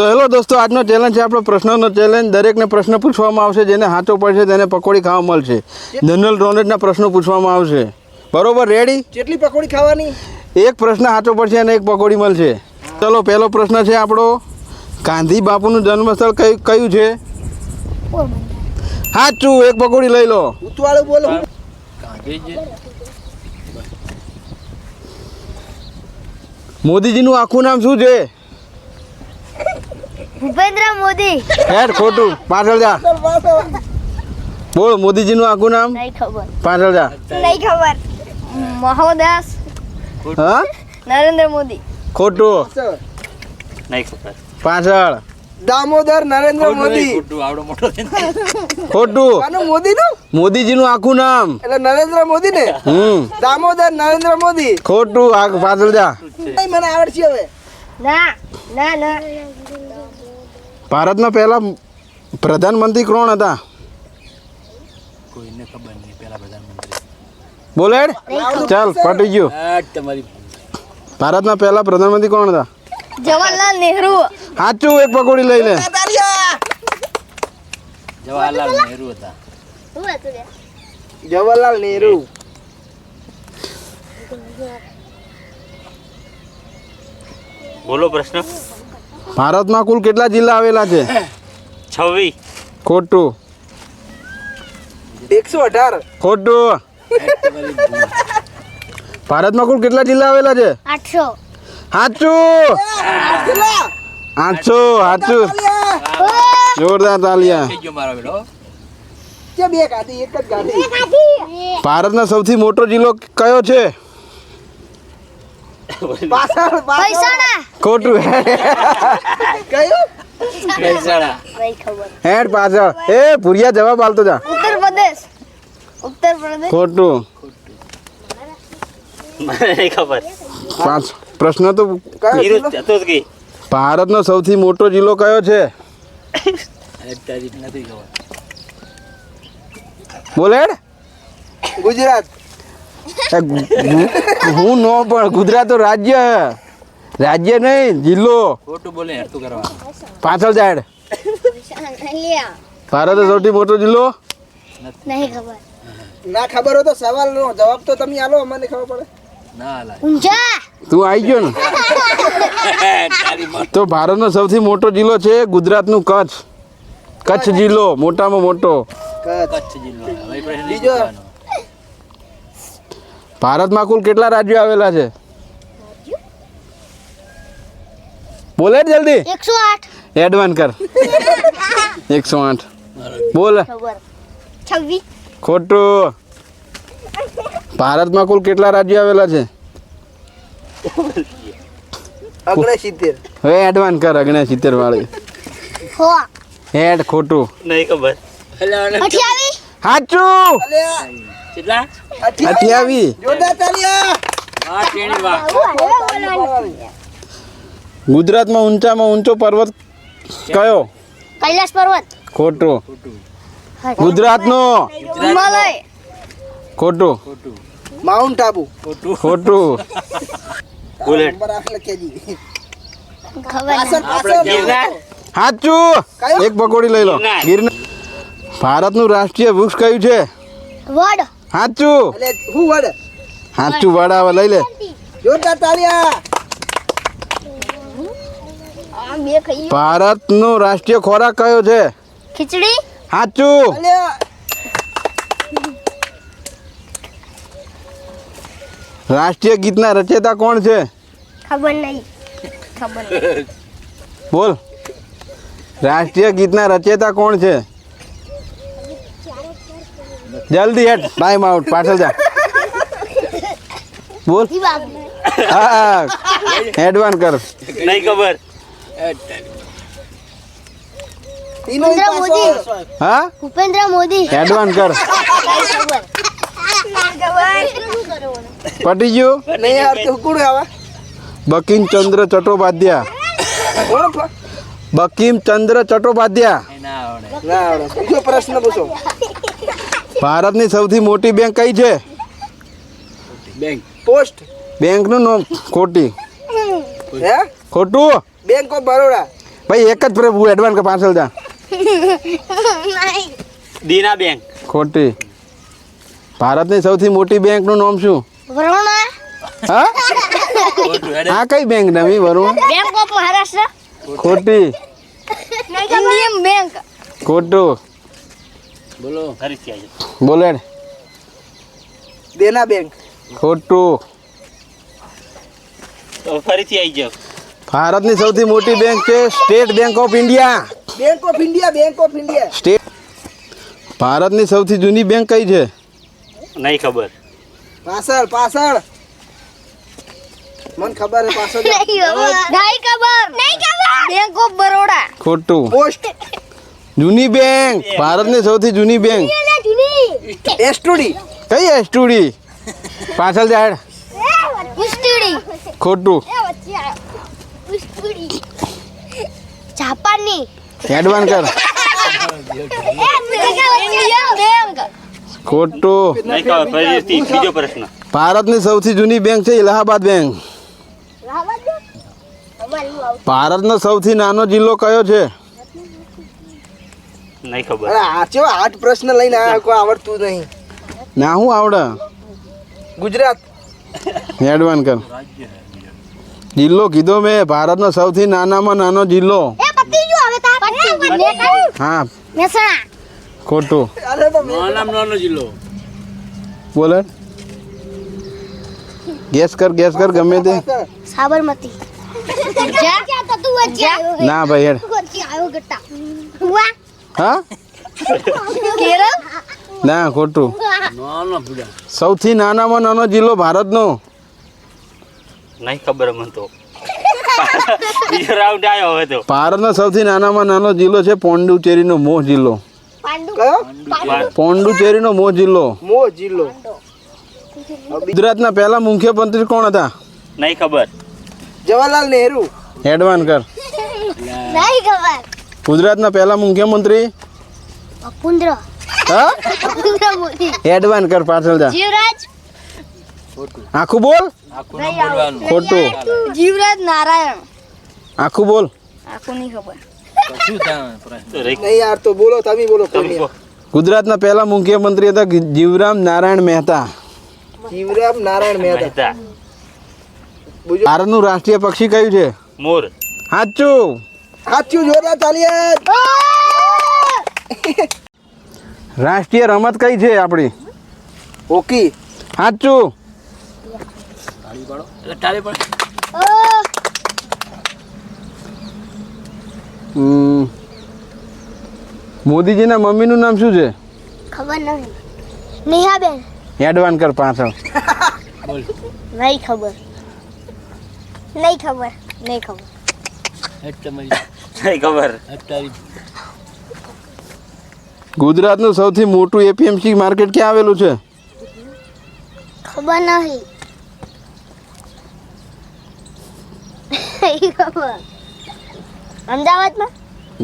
તો હેલો દોસ્તો આજનો ચેલેન્જ છે આપણો પ્રશ્નનો ચેલેન્જ દરેકને પ્રશ્ન પૂછવામાં આવશે જેને હાથો પડશે તેને પકોડી ખાવા મળશે. જનરલ નોલેજના પ્રશ્નો પૂછવામાં આવશે. બરોબર રેડી કેટલી પકોડી ખાવાની? એક પ્રશ્ન સાચો પડશે અને એક પકોડી મળશે. ચલો પહેલો પ્રશ્ન છે આપણો. ગાંધી બાપુનું જન્મસ્થળ કયું કયું છે? સાચું એક પકોડી લઈ લો. ઉતવાળું બોલો. મોદીજીનું આખું નામ શું છે? ભૂપેન્દ્ર મોદી. હેડ ખોટું. પાછળ જા. બોલ મોદીજીનું આખું નામ? નહીં ખબર. પાછળ જા. નહીં ખબર. મહોદાસ. હા? નરેન્દ્ર મોદી. ખોટું. નહીં ખબર. પાછળ. દામોદર નરેન્દ્ર મોદી. ખોટું. મોદી નું છે ને. નું આખું નામ. એટલે નરેન્દ્ર મોદી ને હમ. દામોદર નરેન્દ્ર મોદી. ખોટું. આ પાછળ જા. મને આવડશે હવે. ના ના ના. ભારતના પહેલા પ્રધાનમંત્રી કોણ હતા? કોઈને ખબર નહીં પહેલા પ્રધાનમંત્રી. બોલેડ ચાલ પટી ગયું. તમારી ભારતના પહેલા પ્રધાનમંત્રી કોણ હતા? જવાહરલાલ નહેરુ. સાચું એક પકોડી લઈ લે. જવાહરલાલ નહેરુ હતા? જવાહરલાલ નહેરુ. બોલો પ્રશ્ન. ભારતમાં કુલ કેટલા જિલ્લા આવેલા છે? છવ્વી ખોટું. એકસો અઢાર. ખોટું. ભારતમાં કુલ કેટલા જિલ્લા આવેલા છે? આઠસો. સાચું આઠસો સાચું જોરદાર તાલિયા. થઈ ગયો મારો બેટો કે બે ગાડી એક જ ગાડી ભારતનો સૌથી મોટો જિલ્લો કયો છે? પાછળ ખોટું કયું? હેડ પાછળ. એ ભુરિયા જવાબ આલતો જા. ઉત્તર પ્રદેશ ઉત્તર પ્રદેશ ખોટું. મને ખબર. પાંચ પ્રશ્ન તો ભારતનો સૌથી મોટો જિલ્લો કયો છે? તારી નથી ખબર. બોલ હેડ. ગુજરાત. હું નો પણ ગુજરાત તો રાજ્ય રાજ્ય નહીં જિલ્લો. ખોટું બોલે હરતું કરવા. પાછળ જાય ભારત ભારતનો સૌથી મોટો જિલ્લો? નહીં ખબર. ના ખબર હોય તો સવાલ નો જવાબ તો તમે આલો અમને ખબર પડે. તું આવી ગયો ને? તો ભારતનો સૌથી મોટો જિલ્લો છે ગુજરાતનું કચ્છ. કચ્છ જિલ્લો મોટામાં મોટો. કચ્છ. કચ્છ જિલ્લો. બીજો. ભારતમાં કુલ કેટલા રાજ્યો આવેલા છે? બોલે જલ્દી. એકસો આઠ. એડવાન્સ કર. એકસો આઠ. બોલ. છવ્વીસ. ખોટું. ભારતમાં કુલ કેટલા રાજ્યો આવેલા છે? હવે એડવાન કર અગણ્યા સિત્તેર વાળી હો. હેડ ખોટું. નહીં ખબર. સાચું અલ્યા. કેટલા? અઠ્યાવી જોરદાર તાલિયા આ શ્રેણી વાહ ગુજરાતમાં ઊંચામાં ઊંચો પર્વત કયો? કૈલાસ પર્વત. ખોટો. ગુજરાતનો? હિમાલય. ખોટું. માઉન્ટ આબુ ખોટું. ખોટું. બુલેટ સાચું. એક પકોડી લઈ લો. ગિરનાર. ભારતનું રાષ્ટ્રીય વૃક્ષ કયું છે? વડ. સાચું એટલે હું વડ સાચું વડાવા લઈ લે. જોરદાર બે ભારતનો રાષ્ટ્રીય ખોરાક કયો છે? ખીચડી. હાચું. રાષ્ટ્રીય ગીતના રચયિતા કોણ છે? ખબર નહીં ખબર બોલ. રાષ્ટ્રીય ગીતના રચયિતા કોણ છે? જલ્દી હેડ ટાઈમ આઉટ પાછળ જા બોલ ઈ બાબુ. હા એડવાન્સ કર નહીં ખબર ઈનો ઈ ભૂપેન્દ્ર મોદી. પાછળ. હા ભૂપેન્દ્ર મોદી એડવાન્સ કર પટી ગયું નહીં આવડતું કોણ આવે બકીમ ચંદ્ર ચટ્ટોપાધ્યાય કોણ ફ- બકીમ ચંદ્ર ચટ્ટોપાધ્યાય એ ના આવડે ના આવડે બીજો પ્રશ્ન પૂછો ભારતની સૌથી મોટી બેંક કઈ છે? બેંક. પોસ્ટ. બેંકનું નામ ખોટી. હે? ખોટું? Bank of Baroda. ભાઈ એક જ પ્રભુ એડવાન્સ કે પાર્સલ જા દીના બેંક. ખોટી. ભારતની સૌથી મોટી બેંકનું નામ શું? વરુણા. હા? આ કઈ બેંક નવી વરુણ? Bank of Maharashtra. ખોટી. Indian bank. ખોટું. બોલો. બોલે દેના બેંક ખોટું. ફરીથી આવી જાવ ભારતની સૌથી મોટી બેંક છે state bank of India. Bank of India bank of India. State. ભારતની સૌથી જૂની બેંક કઈ છે? નહીં ખબર. પાછળ પાછળ. મને ખબર છે પાછળ નહીં ખબર. નહીં ખબર. Bank of Baroda. ખોટું પોસ્ટ જૂની બેંક. ભારતની સૌથી જૂની બેંક. એસટુડી. કઈ એસટુડી? પાછળ જાય ઉસ્તુડી. ખોટું. જાપાનની હેડવાન કર. ખોટું. બીજો પ્રશ્ન. ભારતની સૌથી જૂની બેંક છે ઇલાહાબાદ બેંક. ભારતનો સૌથી નાનો જિલ્લો કયો છે? નહીં ખબર. અરે આ ચેવો આઠ પ્રશ્ન લઈને આ કોઈ આવડતું નહીં. ના હું આવડે? ગુજરાત. એડવાન્સ કર. જિલ્લો કીધો મેં ભારતનો સૌથી નાનામાં નાનો જિલ્લો. એ પતી ગયું હવે તાર. હા. ખોટું. બોલે. ગેસ કર ગેસ કર ગમે તે. સાબરમતી. ના ભાઈ હેડ. હા? કેરળ ના ખોટું. સૌથી નાનામાં નાનો જિલ્લો ભારતનો. નહીં ખબર મને તો. બીજો રાઉન્ડ આવ્યો હવે તો. ભારતનો સૌથી નાનામાં નાનો જિલ્લો છે પોંડુચેરીનો મોહ જિલ્લો. પોંડુચેરીનો મોહ જિલ્લો. મોહ જિલ્લો. ગુજરાતના પહેલા મુખ્યમંત્રી કોણ હતા? નહીં ખબર. જવાહરલાલ નેહરુ. એડવાન કર. નહીં ખબર. ગુજરાતના પહેલા મુખ્યમંત્રી? અપુન્દ્ર હા? અપુન્દ્ર મોદી એડવાન્સ કર પાછળ જા. જીવરાજ. આખું બોલ. ખોટું. જીવરાજ નારાયણ. આખું બોલ. આખું નહીં ખબર. ગુજરાતના પહેલા મુખ્યમંત્રી હતા જીવરામ નારાયણ મહેતા. જીવરામ નારાયણ મહેતા. ભારતનું રાષ્ટ્રીય પક્ષી કયું છે? મોર. સાચું સાચું જોરદાર ચાલીએ. રાષ્ટ્રીય રમત કઈ છે આપણી? હોકી. સાચું. મોદીજીના મમ્મીનું નામ શું છે? ખબર નહીં નેહાબેન. એડવાન કર પાછળ. નહીં ખબર. નહીં ખબર. નહીં ખબર. નહીં ખબર. ગુજરાતનું સૌથી મોટું એપીએમસી માર્કેટ ક્યાં આવેલું છે? ખબર નહીં. અમદાવાદમાં?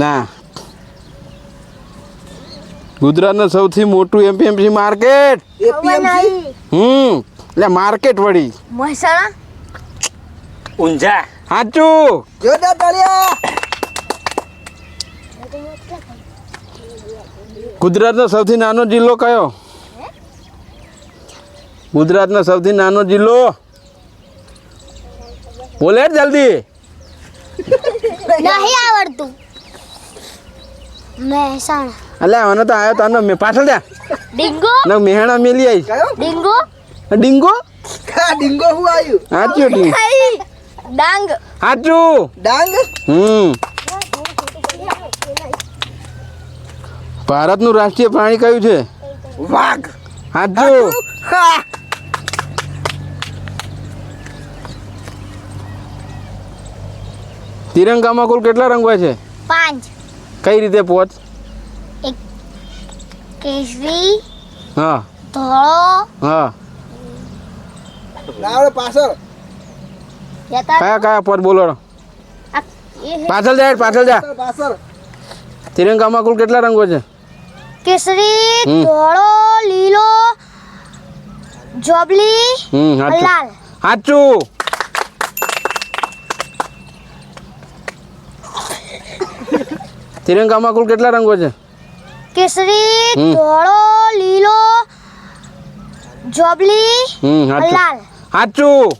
ના. ગુજરાતનું સૌથી મોટું એપીએમસી માર્કેટ. એપીએમસી હમ એટલે માર્કેટ વળી. મહેસાણા? ઊંઝા. સાચું જોરદાર ચાલીએ ગુજરાતનો સૌથી નાનો જિલ્લો કયો? ગુજરાતનો સૌથી નાનો જિલ્લો? બોલે જલ્દી. નહીં આવડતું. મહેસાણા. અલ્યા મને તો આવ્યો તાનો મેં પાછળ જા. ડિંગો? ને મેહાણા મેલી આવી ડિંગો? ડિંગો? ડીંગો ડિંગો હું આવ્યું સાચું ડીંગ. ડાંગ. સાચું ડાંગ? હમ. ભારતનું રાષ્ટ્રીય પ્રાણી કયું છે? વાઘ. સાચું હા. તિરંગામાં કુલ કેટલા રંગ હોય છે? પાંચ. કઈ રીતે પહોંચ કેસરી હા. ધોળો હા. લાવડે પાછળ. કયા કયા પદ બોલો આ- એ હે. પાછળ જા પાછળ જા. તિરંગામાં કુલ કેટલા રંગો છે? કેસરી. ધોળો લીલો જોબલી લાલ. સાચું તિરંગામાં કુલ કેટલા રંગો છે? કેસરી. ધોળો લીલો જોબલી લાલ. સાચું